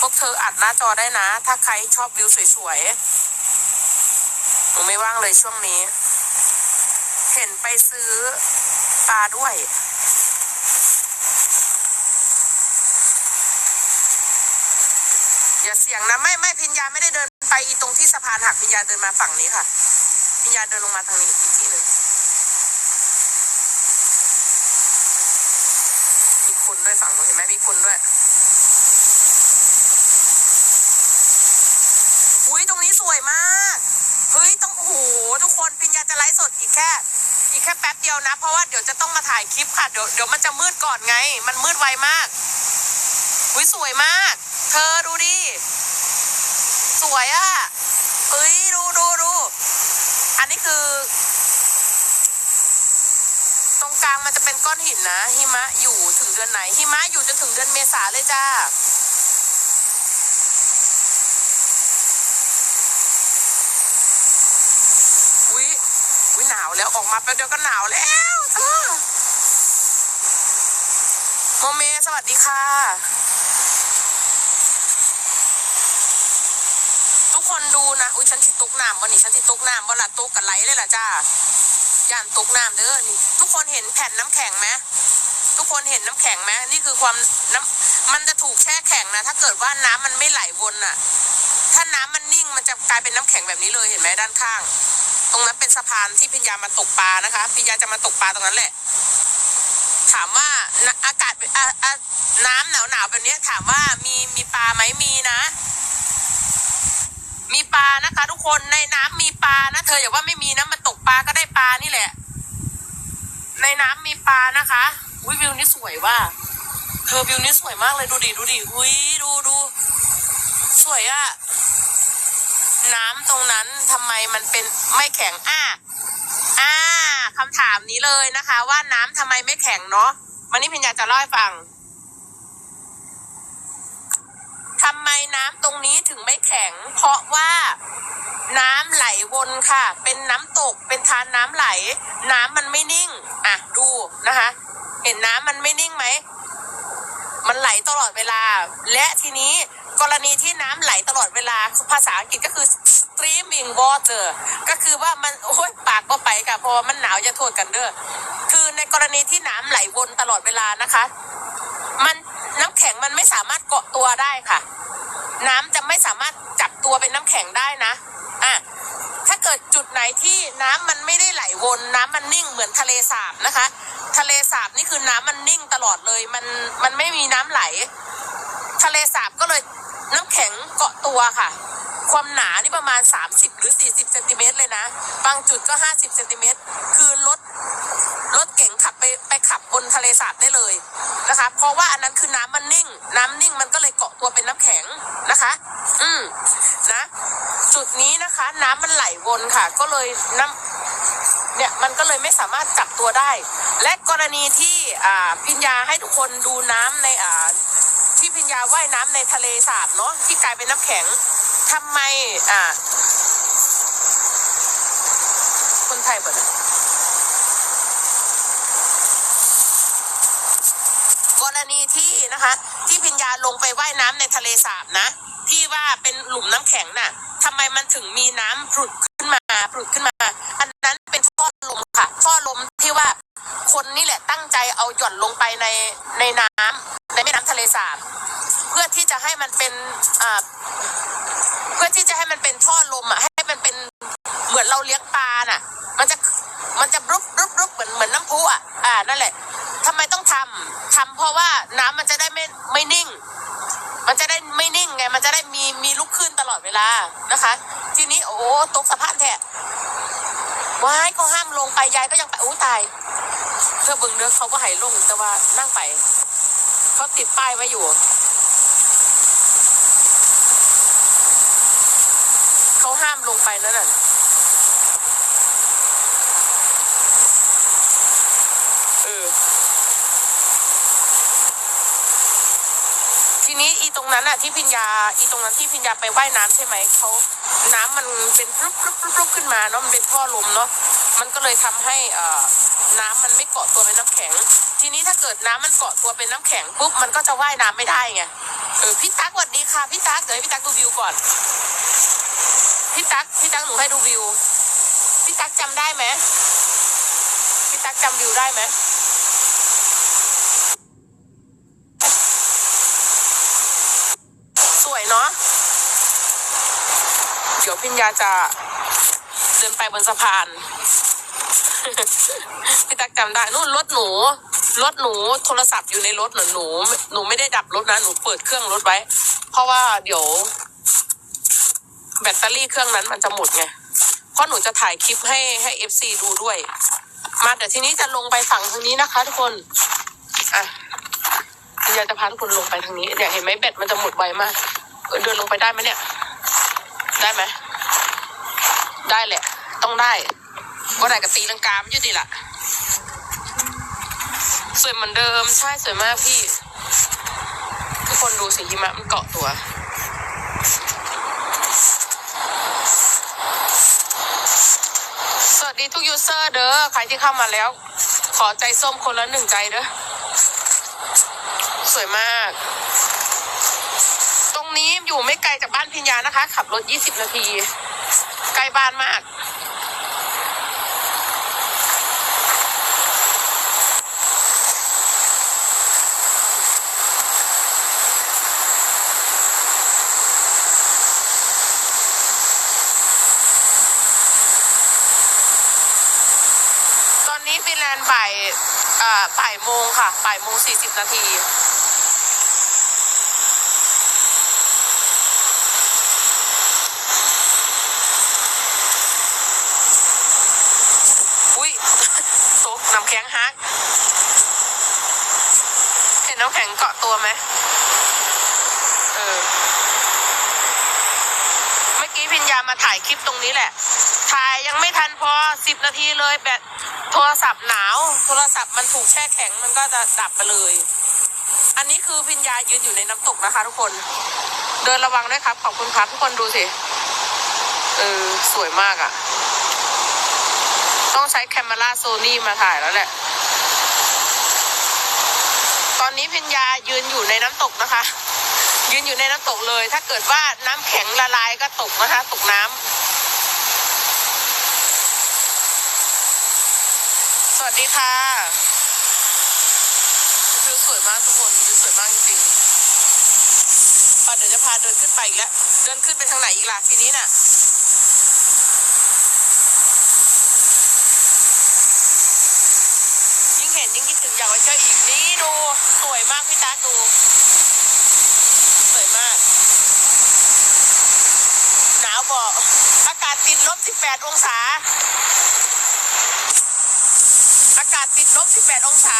พวกเธออัดหน้าจอได้นะ ถ้าใครชอบวิวสวยๆ หนูไม่ว่างเลยช่วงนี้ เห็นไปซื้อปลาด้วย อย่าเสียงนะ ไม่ไม่พิญญาไม่ได้เดินไปอีตรงที่สะพานหักพิญญาเดินมาฝั่งนี้ค่ะ พิญญาเดินลงมาทางนี้อีกที่หนึ่งมีคนด้วยฝั่งนู้นเห็นไหมมีคนด้วย อุ้ยตรงนี้สวยมากเฮ้ยต้องโอ้โหทุกคนพิญญาจะไลฟ์สดอีกแค่ อีกแค่แป๊บเดียวนะ เพราะว่าเดี๋ยวจะต้องมาถ่ายคลิปค่ะเดี๋ยวเดี๋ยวมันจะมืดก่อนไง มันมืดไวมากอุ้ยสวยมาก เธอดูดิสวยอะ่ะเอ้ยดูดูดูอันนี้คือ ตรงกลางมันจะเป็นก้อนหินนะหิมะอยู่ถึงเดือนไหนหิมะอยู่จนถึงเดือนเมษาเลยจ้า อุ้ยอุ้ยหนาว แล้วออกมาแป๊บเดียวก็หนาวแล้วเธอโมเมสวัสดีค่ะ ทุกคนดูนะ อุ้ยฉันสิตุกน้ำวันนี้ฉันสิตุกน้ำวันละตุกกับไหลเลยล่ะจ้าย่านตุกน้ำเด้อนี่ทุกคนเห็นแผ่นน้ำแข็งไหมทุกคนเห็นน้ำแข็งไหมนี่คือความน้ำมันจะถูกแช่แข็งนะ ถ้าเกิดว่าน้ำมันไม่ไหลวนน่ะ ถ้าน้ำมันนิ่งมันจะกลายเป็นน้ำแข็งแบบนี้เลยเห็นไหมด้านข้าง ตรงนั้นเป็นสะพานที่พิญญามาตกปลานะคะพิญญาจะมาตกปลาตรงนั้นแหละ ถามว่าอากาศน้ำหนาวหนาวๆแบบนี้ถามว่ามีมีปลาไหมมีนะ มีปลานะคะ ทุกคนในน้ำมีปลานะเธออย่าว่าไม่มีนะมาตกปลาก็ได้ปลานี่แหละ ในน้ำมีปลานะคะวิวนี้สวยว่ะเธอวิวนี้สวยมากเลยดูดิดูดิอุ้ยดูดูสวยอะ น้ำตรงนั้นทำไมมันเป็นไม่แข็งอะอ่าคำถามนี้เลยนะคะ ว่าน้ำทำไมไม่แข็งเนาะมันนี่พิญญาจะเล่าให้ฟังทำไมน้ำตรงนี้ถึงไม่แข็ง เพราะว่าน้ำไหลวนค่ะ เป็นน้ำตกเป็นทานน้ำไหล น้ำมันไม่นิ่ง อะ ดูนะคะ เห็นน้ำมันไม่นิ่งไหมมันไหลตลอดเวลา และทีนี้ กรณีที่น้ำไหลตลอดเวลาภาษาอังกฤษก็คือ streaming water ก็คือว่ามันโอ้ยปากก็ไปค่ะเพราะว่ามันหนาวจะโทษกันเด้อคือในกรณีที่น้ำไหลวนตลอดเวลานะคะ มันน้ำแข็งมันไม่สามารถเกาะตัวได้ค่ะ น้ำจะไม่สามารถจับตัวเป็นน้ำแข็งได้นะอะถ้าเกิดจุดไหนที่น้ำมันไม่ได้ไหลวน น้ำมันนิ่งเหมือนทะเลสาบนะคะ ทะเลสาบนี่คือน้ำมันนิ่งตลอดเลย มันมันไม่มีน้ำไหล ทะเลสาบก็เลย น้ำแข็งเกาะตัวค่ะ ความหนานี่ประมาณ 30 หรือ 40เซนติเมตรเลยนะ บางจุดก็ 50เซนติเมตรคือรถรถเก๋งขับไปไปขับบนทะเลสาบได้เลยนะคะ เพราะว่าอันนั้นคือน้ำมันนิ่ง น้ำนิ่งมันก็เลยเกาะตัวเป็นน้ำแข็งนะคะ อืมนะ จุดนี้นะคะ น้ำมันไหลวนค่ะ ก็เลยน้ำเนี่ยมันก็เลยไม่สามารถจับตัวได้ และกรณีที่อ่าพิญญาให้ทุกคนดูน้ำในอ่า ที่พิญญาว่ายน้ำในทะเลสาบเนาะที่กลายเป็นน้ำแข็งทำไมอ่าคนไทยเปิดกรณีที่นะคะ ที่พิญญาลงไปว่ายน้ำในทะเลสาบนะที่ว่าเป็นหลุมน้ำแข็งน่ะทำไมมันถึงมีน้ำผุดขึ้นมาผุดขึ้นมา อันนั้นเป็นท่อลมค่ะท่อลมที่ว่า คนนี่แหละตั้งใจเอาหย่อนลงไปในในน้ำในแม่น้ำทะเลสาบเพื่อที่จะให้มันเป็นอ่าเพื่อที่จะให้มันเป็นท่อลมอะให้มันเป็นเหมือนเราเลี้ยงปลาน่ะ มันจะมันจะรุบรุบรุบเหมือนเหมือนน้ำพุอะอ่านั่นแหละทำไมต้องทำทำเพราะว่าน้ำมันจะได้ไม่ไม่นิ่ง มันจะได้ไม่นิ่งไง มันจะได้มีมีลุกขึ้นตลอดเวลานะคะ ทีนี้โอ้ตกสะพานแท้ว้ายเขาห้ามลงไปยายก็ยังไปอู้ตาย เพื่อบึงเนื้อเขาก็หายลงแต่ว่านั่งไป เขาติดป้ายไว้อยู่ เขาห้ามลงไปนั่นน่ะ เออ ทีนี้อี ตรงนั้นอะที่พิญญาอีตรงนั้นที่พิญญาไปว่ายน้ำใช่ไหมเขาน้ำมันเป็นปลุกปลุกปลุกปลุกขึ้นมาเนาะมันเป็นท่อลมเนาะมันก็เลยทำให้เอ่อน้ำมันไม่เกาะตัวเป็นน้ำแข็ง ทีนี้ถ้าเกิดน้ำมันเกาะตัวเป็นน้ำแข็งปุ๊บมันก็จะว่ายน้ำไม่ได้ไงเออพี่ตั๊กสวัสดีค่ะค่ะพี่ตั๊กเดี๋ยวให้พี่ตั๊กดูวิวก่อนพี่ตั๊กพี่ตั๊กหนูให้ดูวิวพี่ตั๊กจำได้ไหมพี่ตั๊กจำวิวได้ไหมสวยเนาะ เดี๋ยวพิญญาจะเดินไปบนสะพาน พี่ตักจำได้นู่นรถหนู รถหนูโทรศัพท์อยู่ในรถหนูหนู หนูไม่ได้ดับรถนะหนูเปิดเครื่องรถไว้ เพราะว่าเดี๋ยว แบตเตอรี่เครื่องนั้นมันจะหมดไงเพราะหนูจะถ่ายคลิปให้ให้เอฟซีดูด้วย มาแต่ทีนี้จะลงไปฝั่งทางนี้นะคะ ทุกคนอะพิญญาจะพาทุกคนลงไปทางนี้เนี่ยเห็นไหมแบตมันจะหมดไวมากเดินลงไปได้ไหมเนี่ย ได้ไหม ได้แหละ ต้องได้ว่าได้กับตีลังกามนยู่ดีล่ะสวยเหมือนเดิม ใช่สวยมากพี่ ทุกคนดูสิหิมะมันเกาะตัว สวัสดีทุกยูเซอร์เด้อ ใครที่เข้ามาแล้ว ขอใจส้มคนละหนึ่งใจเด้อ สวยมาก รงนี้อยู่ไม่ไกลจากบ้านพิญญานะคะ ขับรถ 20 นาที ใกล้บ้านมาก ตอนนี้ฟินแลนด์บ่ายเอ่อบ่ายโมงค่ะบ่ายโมงสี่สิบนาที อุ้ย ตกน้ำแข็งฮัก เห็นน้ำแข็งเกาะตัวไหมเออ เมื่อกี้พิญญามาถ่ายคลิปตรงนี้แหละ ถ่ายยังไม่ทันพอสิบนาทีเลยแบตโทรศัพท์หนาว โทรศัพท์มันถูกแช่แข็งมันก็จะดับไปเลย อันนี้คือพิญญายืนอยู่ในน้ำตกนะคะ ทุกคน เดินระวังด้วยครับ ขอบคุณครับทุกคนดูสิ เออ สวยมากอะ่ะ ต้องใช้แคมราโซนี่มาถ่ายแล้วแหละ ตอนนี้พิญญายืนอยู่ในน้ำตกนะคะ ยืนอยู่ในน้ำตกเลย ถ้าเกิดว่าน้ำแข็งละลายก็ตกนะคะ ตกน้ำสวัสดีค่ะวิวสวยมากทุกคนวิวสวยมากจริงๆป่ะเดี๋ยวจะพาเดินขึ้นไปอีกแล้ว เดินขึ้นไปทางไหนอีกล่ะทีนี้น่ะ ยิ่งเห็นยิ่งคิดถึง อยากไปเที่ยวอีกนี่ดูสวยมากพี่ตั๊กดูสวยมาก หนาวบอกอากาศติดลบ 18 องศา อากาศติดลบ 18 องศา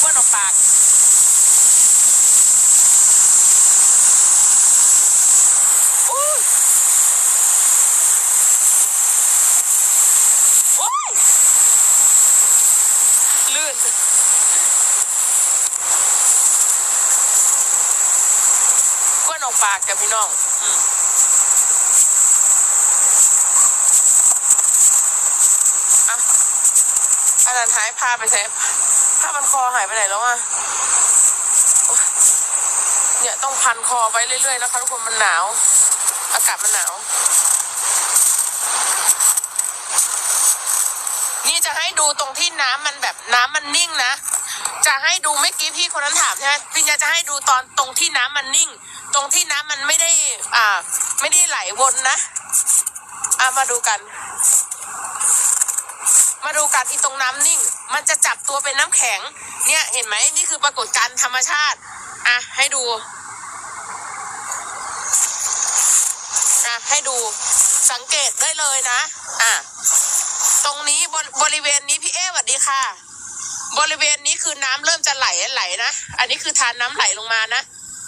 บ้วนออกปาก อู้โอ้ยลื่น ก้วน ออกปากกับพี่น้อง อืมอะอันนั้นหายผ้าไปแท้ผ้าพันคอหายไปไหนแล้วอะเนี่ยต้องพันคอไว้เรื่อยๆนะคะทุกคนมันหนาว อากาศมันหนาว นี่จะให้ดูตรงที่น้ำมันแบบน้ำมันนิ่งนะ จะให้ดูเมื่อกี้พี่คนนั้นถามใช่ไหมพี่จะจะให้ดูตอนตรงที่น้ำมันนิ่ง ตรงที่น้ำมันไม่ได้อ่าไม่ได้ไหลวนนะอ่ามาดูกัน มาดูกันอีตรงน้ำนิ่ง มันจะจับตัวเป็นน้ำแข็ง เนี่ยเห็นไหมนี่คือปรากฏการณ์ธรรมชาติอะให้ดูอะให้ดูสังเกตได้เลยนะอะตรงนี้บริบริเวณนี้พี่เอสวัสดีค่ะ บริเวณนี้คือน้ำเริ่มจะไหลไหลนะ อันนี้คือทานน้ำไหลลงมานะ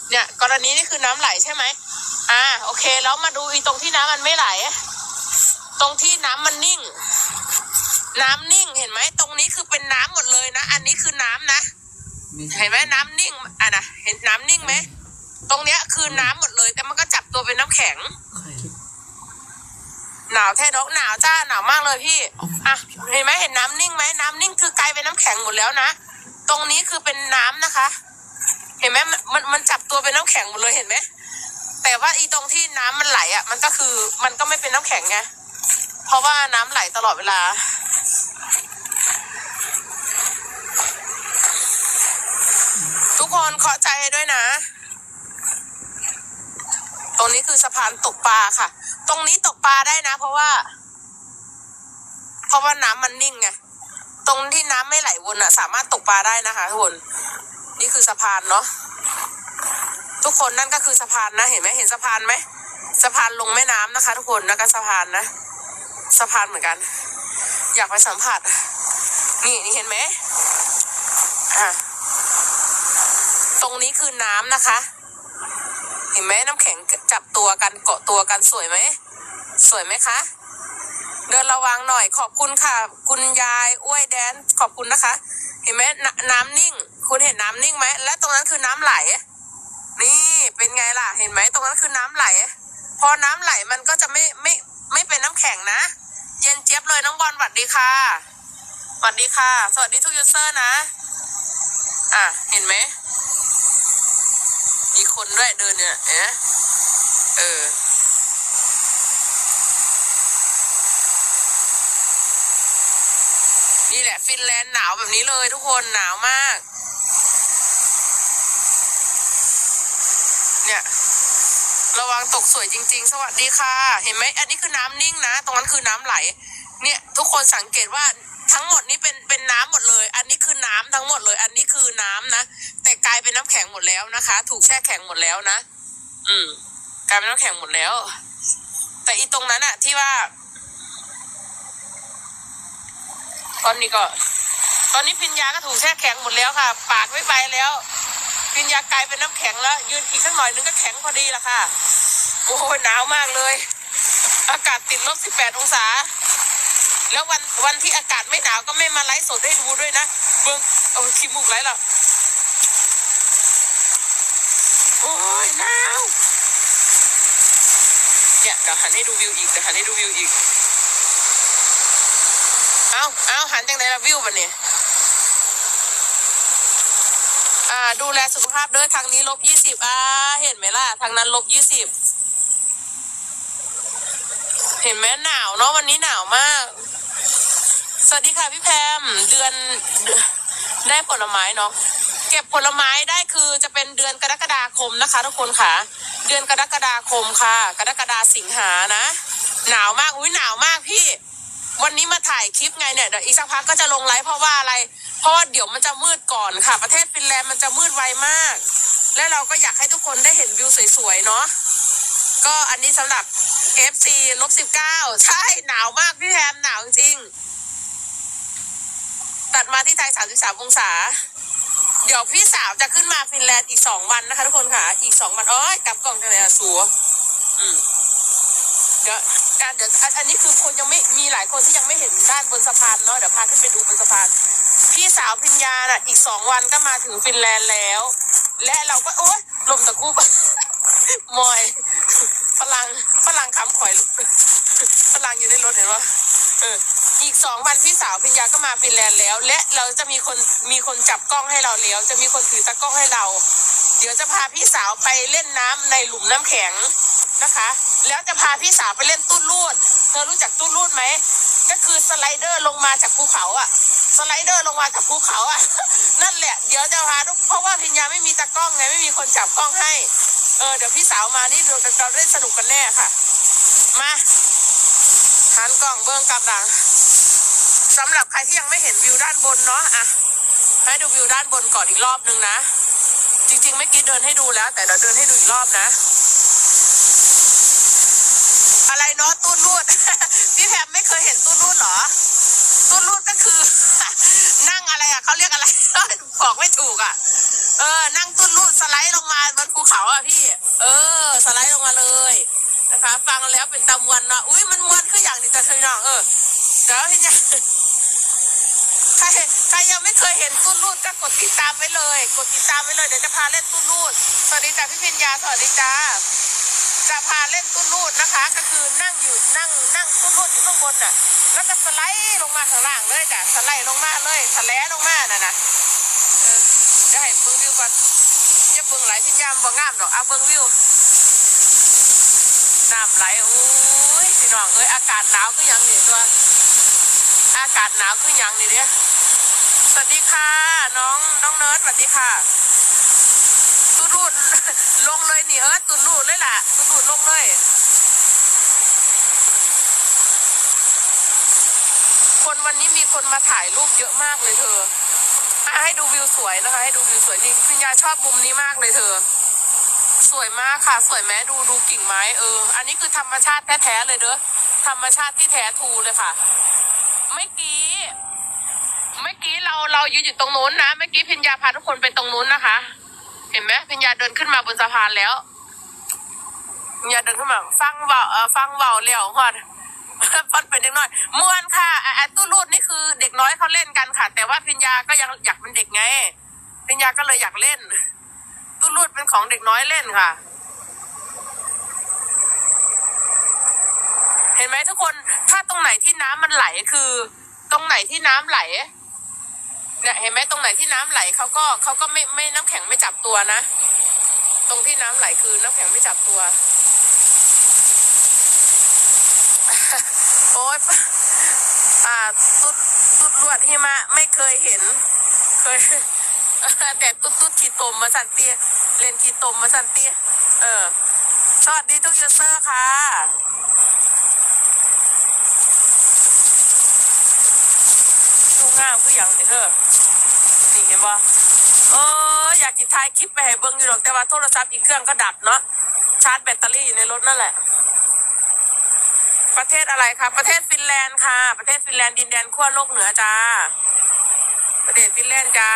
เนี่ยกรณีนี้คือน้ำไหลใช่ไหมอ่าโอเคแล้วมาดูอีตรงที่น้ำมันไม่ไหล ตรงที่น้ำมันนิ่ง น้ำนิ่งเห็นไหมตรงนี้คือเป็นน้ำหมดเลยนะ อันนี้คือน้ำนะ เห็นไหมน้ำนิ่งอะนะเห็นน้ำนิ่งไหมตรงเนี้ยคือน้ำหมดเลย แต่มันก็จับตัวเป็นน้ำแข็ง หนาวแท้ดอกหนาวจ้าหนาวมากเลยพี่อะเห็นไหมเห็นน้ำนิ่งไหมน้ำนิ่งคือกลายเป็นน้ำแข็งหมดแล้วนะตรงนี้คือเป็นน้ำนะคะ เห็นไหมมันมันมันจับตัวเป็นน้ำแข็งแข็งหมดเลยเห็นไหมแต่ว่าอีตรงที่น้ำมันไหลอะ มันก็คือมันก็ไม่เป็นน้ำแข็งไงเพราะว่าน้ำไหลตลอดเวลาทุกคนขอใจให้ด้วยนะ ตรงนี้คือสะพานตกปลาค่ะ ตรงนี้ตกปลาได้นะ เพราะว่า เพราะว่าน้ำมันนิ่งไงตรงที่น้ำไม่ไหลวนอะสามารถตกปลาได้นะคะทุกคนนี่คือสะพานเนาะทุกคนนั่นก็คือสะพานนะ เห็นไหมเห็นสะพานไหมสะพานลงแม่น้ำนะคะ ทุกคนแล้วก็สะพานนะสะพานเหมือนกัน อยากไปสัมผัส นี่นี่เห็นไหมอะตรงนี้คือน้ำนะคะ เห็นไหมน้ำแข็ง จับตัวกันเกาะตัวกันสวยไหม สวยไหมคะ เดินระวังหน่อยขอบคุณค่ะ คุณยายอ้วยแดนขอบคุณนะคะ เห็นไหมนน้ำนิ่ง คุณเห็นน้ำนิ่งไหมและตรงนั้นคือน้ำไหล นี่เป็นไงล่ะเห็นไหมตรงนั้นคือน้ำไหล พอน้ำไหลมันก็จะไม่ไม่ไม่เป็นน้ำแข็งนะ เย็นเจี๊ยบเลยน้องบอลสวัสดีค่ะสวัสดีค่ะ สวัสดีทุกยูเซอร์นะ อะเห็นไหมมีคนด้วยเดินเนี่ยเอ๊ะ เออ นี่แหละ ฟินแลนด์หนาวแบบนี้เลยทุกคนหนาวมาก เนี่ย ระวังตกสวยจริง ๆ สวัสดีค่ะ เห็นไหมอันนี้คือน้ำนิ่งนะ ตรงนั้นคือน้ำไหล เนี่ย ทุกคนสังเกตว่าทั้งหมดนี้เป็นเป็นน้ำหมดเลย อันนี้คือน้ำทั้งหมดเลย อันนี้คือน้ำนะ แต่กลายเป็นน้ำแข็งหมดแล้วนะคะ ถูกแช่แข็งหมดแล้วนะ อืม กลายเป็นน้ำแข็งหมดแล้ว แต่อีตรงนั้นอะที่ว่า ตอนนี้ก็ ตอนนี้พิญญาก็ถูกแช่แข็งหมดแล้วค่ะ ปากไม่ไปแล้ว พิญญากลายเป็นน้ำแข็งแล้ว ยืนอีกสักหน่อยนึงก็แข็งพอดีละค่ะ โอ้โหหนาวมากเลย อากาศติดลบสิบแปดองศา แล้ววันวันที่อากาศไม่หนาวก็ไม่มาไลฟ์สดให้ดูด้วยนะเบิ้งโอ้ยขี้มูกไหลและโอ้ยหนาว เนี่ยเดี๋ยวหันให้ดูวิวอีกเดี๋ยวหันให้ดูวิวอีก เอาเอาหันจังไหนละวิวบันเนี่ยอ่าดูแลสุขภาพด้อทางนี้ลบยี่สิบอ่าเห็นไหมล่ะทางนั้นลบยี่สิบเห็นไหมหนาวเนาะวันนี้หนาวมาก สวัสดีค่ะพี่แพมเดือนได้ผลไม้เนาะ เก็บผลไม้ได้คือจะเป็นเดือนกรกฎาคมนะคะ ทุกคนค่ะ เดือนกรกฎาคมค่ะ กรกฎาสิงหานะ หนาวมากอุ้ยหนาวมากพี่ วันนี้มาถ่ายคลิปไงเนี่ยเดี๋ยวอีกสักพักก็จะลงไลฟ์เพราะว่าอะไรเพราะว่าเดี๋ยวมันจะมืดก่อนค่ะ ประเทศฟินแลนด์มันจะมืดไวมาก และเราก็อยากให้ทุกคนได้เห็นวิวสวยๆเนาะก็อันนี้สำหรับ FC ลบสิบเก้าใช่หนาวมากพี่แพมหนาวจริงตัดมาที่ไทยสามสิบสามองศา เดี๋ยวพี่สาวจะขึ้นมาฟินแลนด์อีกสองวันนะคะทุกคนค่ะ อีกสองวันโอ้ยกลับกล่องทะเลสัวอืมเดี๋ยวอะเดี๋ยวอันอันนี้คือคนยังไม่มีหลายคนที่ยังไม่เห็นด้านบนสะพานเนาะเดี๋ยวพาขึ้นไปดูบนสะพาน พี่สาวพิญญาน่ะอีกสองวันก็มาถึงฟินแลนด์แล้ว และเราก็โอ๊ยลมตะคุบมอยฝรั่งฝรั่งคำข่อยฝรั่งอยู่ในรถเห็นปะเออ อีกสองวันพี่สาวพิญญาก็มาฟินแลนด์แล้ว และเราจะมีคนมีคนจับกล้องให้เราแล้ว จะมีคนถือตะกล้องให้เรา เดี๋ยวจะพาพี่สาวไปเล่นน้ำในหลุมน้ำแข็งนะคะ แล้วจะพาพี่สาวไปเล่นตุ้นลูดเธอรู้จักตุ้นลูดไหมก็คือสไลเดอร์ลงมาจากภูเขาอะสไลเดอร์ลงมาจากภูเขาอะนั่นแหละ เดี๋ยวจะพาทุกเพราะว่าพิญญาไม่มีตากล้องไงไม่มีคนจับกล้องให้เออเดี๋ยวพี่สาวมานี่เราเราได้สนุกกันแน่ค่ะ มา หันกล้องเบื้องกลับหลังสำหรับใครที่ยังไม่เห็นวิวด้านบนเนาะอะให้ดูวิวด้านบนก่อนอีกรอบนึงนะ จริงๆไม่อกี้เดินให้ดูแล้ว แต่เดี๋ยวเดินให้ดูอีกรอบนะ อะไรเนาะตู้รูดพี่แพมไม่เคยเห็นตู้รูดเหรอตู้รูดก็คือ นั่งอะไรอะเขาเรียกอะไรบอกไม่ถูกอะเออ นั่งตุ้นรูดสไลด์ลงมาบนภูเขาอะพี่ เออ สไลด์ลงมาเลย นะคะ ฟังแล้วเป็นตะมวนเนาะอุ้ยมันมวนคืออย่างนี้แต่เธอน้องเออเดี๋ยวพี่เนี่ยใครใครยังไม่เคยเห็นตุ้นรูดก็กดติดตามไว้เลย กดติดตามไว้เลยเดี๋ยวจะพาเล่นตุ้นรูดสวัสดีจ้าพี่พิญญาสวัสดีจ้าจะพาเล่นตุ้นรูดนะคะ ก็คือนั่งอยู่นั่งนั่งตุ้นรูดอยู่ข้างบนน่ะ แล้วก็สไลด์ลงมาข้างล่างเลยจ้ะสไลด์ลงมาเลยสแลลงมาน่ะนะเออเดี๋ยวให้มึงดูก่อนจะเบิ่งไหลที่ยามบ่งามดอกเอาเบิ่งวิว น้ำไหลโอ้ยพี่น้องเอ้ยอากาศหนาวคือหยังนี่ตัวอากาศหนาวคือหยังนี่เนี่ยสวัสดีค่ะ น้องน้องเนิร์ดสวัสดีค่ะตุรูดลงเลยนี่เออตุรูดเลยล่ะตุรูดลงเลย คนวันนี้มีคนมาถ่ายรูปเยอะมากเลยเธอให้ดูวิวสวยนะคะ ให้ดูวิวสวยจริงคุณยายชอบมุมนี้มากเลยเธอ สวยมากค่ะ สวยแม้ดูดูกิ่งไม้เออ อันนี้คือธรรมชาติแท้ๆเลยเด้อธรรมชาติที่แท้ทูเลยค่ะ เมื่อกี้เมื่อกี้เราเรายืนอยู่ตรงนู้นนะเมื่อกี้พิญญาพาทุกคนไปตรงนู้นนะคะ เห็นไหมพิญญาเดินขึ้นมาบนสะพานแล้วพิญญาเดินขึ้นมา ฟังเบาเออฟังเบาเลี้ยวฮอดฟันเป็นเด็กน้อยมวนค่ะอะอะตู้รูดนี่คือเด็กน้อยเขาเล่นกันค่ะ แต่ว่าพิญญาก็ยังอยากเป็นเด็กไงพิญญาก็เลยอยากเล่น รูดเป็นของเด็กน้อยเล่นค่ะ เห็นไหมทุกคนถ้าตรงไหนที่น้ำมันไหลคือ ตรงไหนที่น้ำไหลเนี่ยเห็นไหมตรงไหนที่น้ำไหลเขาก็เขาก็ไม่ไม่น้ำแข็งไม่จับตัวนะ ตรงที่น้ำไหลคือน้ำแข็งไม่จับตัว โอ๊ยอ่าตุ๊ดตุ๊ดลวดหิมะไม่เคยเห็น เคยแต่ตุ๊ดตุ๊ดขีตมมาสันเตีย เรียนขีตมมาสันเตียเออ สวัสดีทุกยูเซอร์ค่ะ ดูงามคืออย่างนี้เธอนี่เห็นบ่เอออยากจิถ่ายคลิปไปให้เบิ่งอยู่หรอกแต่ว่าโทรศัพท์อีกเครื่องก็ดับเนาะชาร์จแบตเตอรี่อยู่ในรถนั่นแหละ ประเทศอะไรคะประเทศฟินแลนด์ค่ะ ประเทศฟินแลนด์ดินแดนขั้วโลกเหนือจ้า ประเทศฟินแลนด์จ้า